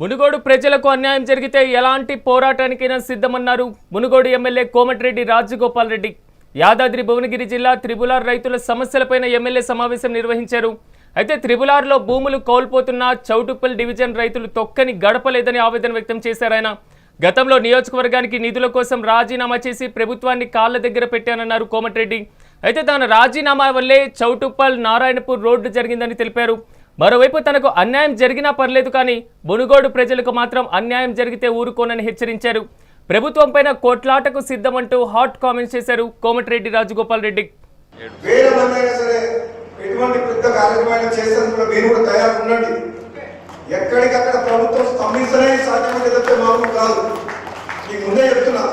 మునుగోడు ప్రజలకు అన్యాయం జరిగితే ఎలాంటి పోరాటానికైనా సిద్ధమన్నారు మునుగోడు ఎమ్మెల్యే కోమటిరెడ్డి రాజగోపాల్ రెడ్డి. యాదాద్రి భువనగిరి జిల్లా త్రిబులార్ రైతుల సమస్యలపైన ఎమ్మెల్యే సమావేశం నిర్వహించారు. అయితే త్రిబులార్లో భూములు కోల్పోతున్న చౌటుప్పల్ డివిజన్ రైతులు తొక్కని గడపలేదని ఆవేదన వ్యక్తం చేశారు ఆయన. గతంలో నియోజకవర్గానికి నిధుల కోసం రాజీనామా చేసి ప్రభుత్వాన్ని కాళ్ళ దగ్గర పెట్టానన్నారు కోమటిరెడ్డి. అయితే తన రాజీనామా వల్లే చౌటుప్పల్ నారాయణపూర్ రోడ్డు జరిగిందని తెలిపారు. మరోవైపు తనకు అన్యాయం జరిగినా పర్లేదు కానీ మునుగోడు ప్రజలకు మాత్రం అన్యాయం జరిగితే ఊరుకోనని హెచ్చరించారు. ప్రభుత్వంపైన కోట్లాటకు సిద్ధమంటూ హాట్ కామెంట్స్ చేశారు కోమటిరెడ్డి రాజగోపాల్ రెడ్డి. వేల సరే ఎటువంటి పెద్ద కార్యక్రమాలు చేసేందుకు కూడా మీరు కూడా తయారు ఉండండి. ఎక్కడికక్కడ ప్రభుత్వం సాధ్యమైతే మామూలు కాదు. మీకు ముందే చెప్తున్నా.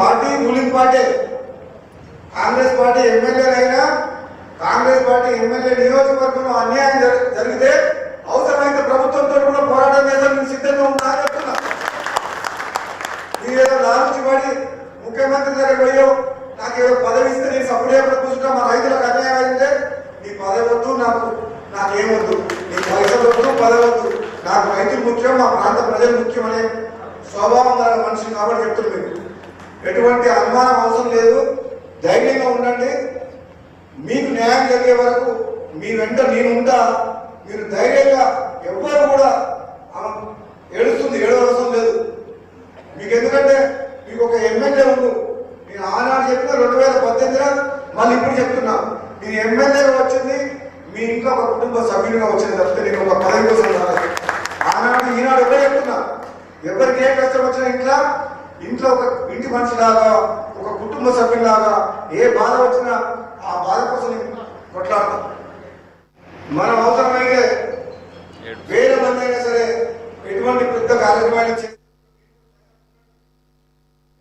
Party ruling party Congress party ఎమ్మెల్యేలైనా Congress party MLA నియోజకవర్గంలో అన్యాయం జరిగితే అవసరమైతే ప్రభుత్వంతో కూడా పోరాటం చేసేందుకు సిద్ధంగా ఉన్నా చెప్తున్నా. మీరు ఏదో ముఖ్యమంత్రి దగ్గర పోయో నాకు ఏదో పదవి ఇస్తే నేను సపోర్ట్ ఎప్పుడు కూర్చుంటా మా రైతులకు అన్యాయం అయితే నీ పదవి వద్దు నాకు నాకేమొద్దు. నీ పైసలు వద్దు పదవి వద్దు. నాకు రైతులు ముఖ్యం మా ప్రాంత ప్రజలు ముఖ్యం అనే స్వభావం గల మనిషిని కాబట్టి చెప్తున్నాను ఎటువంటి అనుమానం అవసరం లేదు. ధైర్యంగా ఉండండి. న్యాయం జరిగే వరకు మీ వెంట నేను ఉంటా మీరు ధైర్యంగా ఎవ్వరు కూడా ఏడుస్తుంది ఏడవలసం లేదు. మీకు ఎందుకంటే మీకు ఒక ఎమ్మెల్యే ఉండు. నేను ఆనాడు చెప్పిన రెండు వేల పద్దెనిమిదిలో మళ్ళీ ఇప్పుడు చెప్తున్నా. నేను ఎమ్మెల్యేగా వచ్చింది మీ ఇంట్లో ఒక కుటుంబ సభ్యునిగా వచ్చింది తప్పితే నేను ఒక పదవి కోసం రాలేదు. ఆనాడు ఈనాడు ఎవరు చెప్తున్నా. ఎవరికి ఏ కష్టం వచ్చినా ఇంట్లో ఇంట్లో ఒక ఇంటి మనిషిలాగా ఒక కుటుంబ సభ్యులాగా ఏ బాధ వచ్చినా ఆ బాధ కోసం నేను కొట్లాడతాను. మనం అవసరమైతే వేల మంది అయినా సరే ఎటువంటి పెద్ద కార్యక్రమాలు